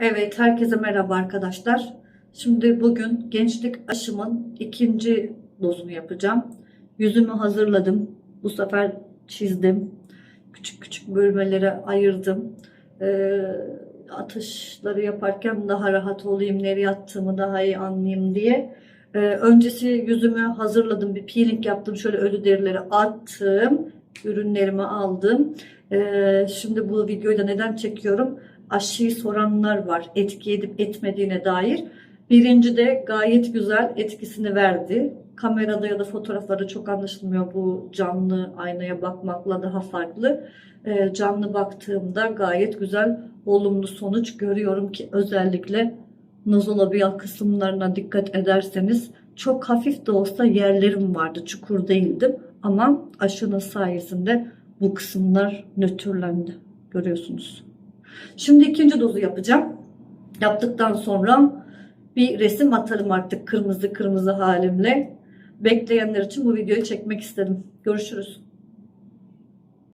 Evet, herkese merhaba arkadaşlar. Şimdi bugün gençlik aşımın ikinci dozunu yapacağım. Yüzümü hazırladım. Bu sefer çizdim. Küçük küçük bölmelere ayırdım. Ee, atışları yaparken daha rahat olayım, nereye attığımı daha iyi anlayayım diye. Ee, öncesi yüzümü hazırladım. Bir peeling yaptım. Şöyle ölü derileri attım. Ürünlerimi aldım. Ee, şimdi bu videoyu da neden çekiyorum? aşıyı soranlar var etki edip etmediğine dair. Birinci de gayet güzel etkisini verdi. Kamerada ya da fotoğrafları çok anlaşılmıyor. Bu canlı aynaya bakmakla daha farklı. Ee, canlı baktığımda gayet güzel olumlu sonuç görüyorum ki özellikle nazolabial kısımlarına dikkat ederseniz çok hafif de olsa yerlerim vardı. Çukur değildim ama aşının sayesinde bu kısımlar nötrlendi. Görüyorsunuz. Şimdi ikinci dozu yapacağım. Yaptıktan sonra bir resim atarım artık kırmızı kırmızı halimle. Bekleyenler için bu videoyu çekmek istedim. Görüşürüz.